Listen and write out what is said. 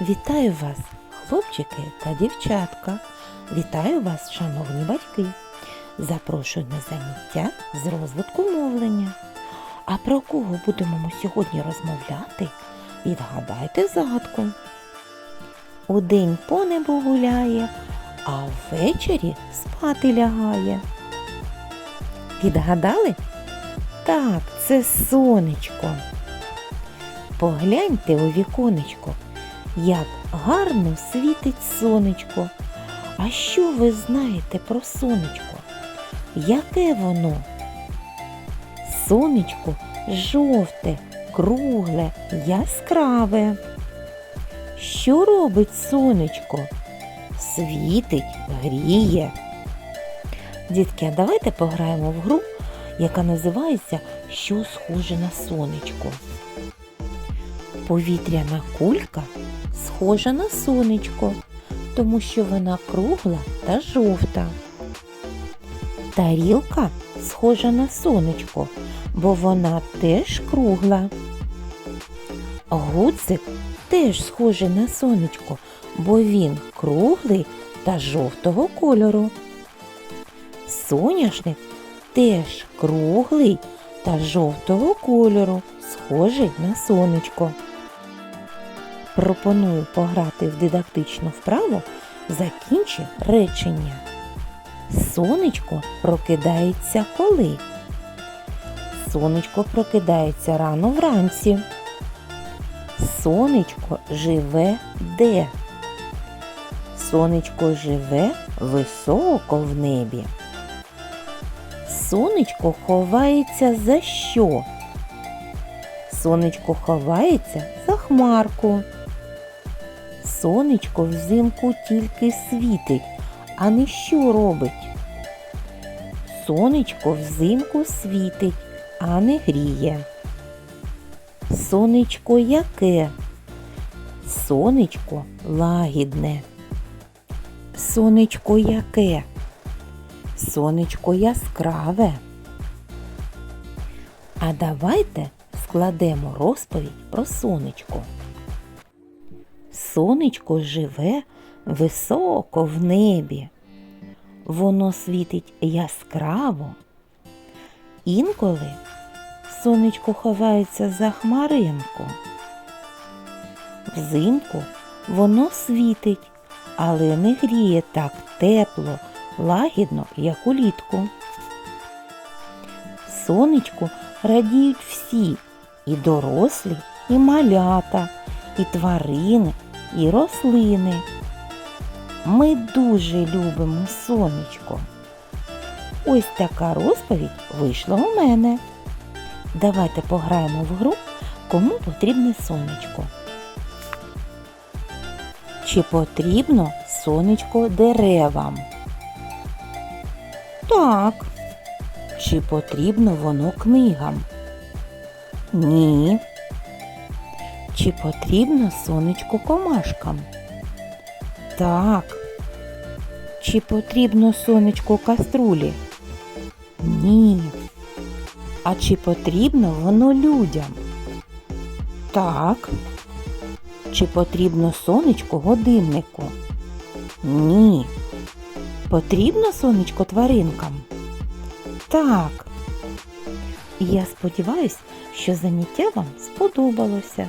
Вітаю вас, хлопчики та дівчатка. Вітаю вас, шановні батьки. Запрошую на заняття з розвитку мовлення. А про кого будемо ми сьогодні розмовляти? Відгадайте загадку. Удень по небу гуляє, а ввечері спати лягає. Відгадали? Так, це сонечко. Погляньте у віконечко, як гарно світить сонечко. А що ви знаєте про сонечко? Яке воно? Сонечко жовте, кругле, яскраве. Що робить сонечко? Світить, гріє. Дітки, а давайте пограємо в гру, яка називається Що схоже на сонечко. Повітряна кулька схожа на сонечко, тому що вона кругла та жовта. Тарілка схожа на сонечко, бо вона теж кругла. Гудзик теж схожий на сонечко, бо він круглий та жовтого кольору. Соняшник теж круглий та жовтого кольору, схожий на сонечко. Пропоную пограти в дидактичну вправу Закінчи речення. Сонечко прокидається коли? Сонечко прокидається рано вранці. Сонечко живе де? Сонечко живе високо в небі. Сонечко ховається за що? Сонечко ховається за хмарку. Сонечко взимку тільки світить, а не що робить? Сонечко взимку світить, а не гріє. Сонечко яке? Сонечко лагідне. Сонечко яке? Сонечко яскраве. А давайте складемо розповідь про сонечко. Сонечко живе високо в небі. Воно світить яскраво. Інколи сонечко ховається за хмаринку. Взимку воно світить, але не гріє так тепло, лагідно, як улітку. Сонечку радіють всі і дорослі, і малята, і тварини, і рослини. Ми дуже любимо сонечко. Ось така розповідь вийшла у мене. Давайте пограємо в гру, кому потрібне сонечко. Чи потрібно сонечко деревам? Так. Чи потрібно воно книгам? Ні. Чи потрібно сонечко комашкам? Так. Чи потрібно сонечко каструлі? Ні. А чи потрібно воно людям? Так. Чи потрібно сонечко годиннику? Ні. Потрібно сонечко тваринкам? Так. Я сподіваюсь, що заняття вам сподобалося.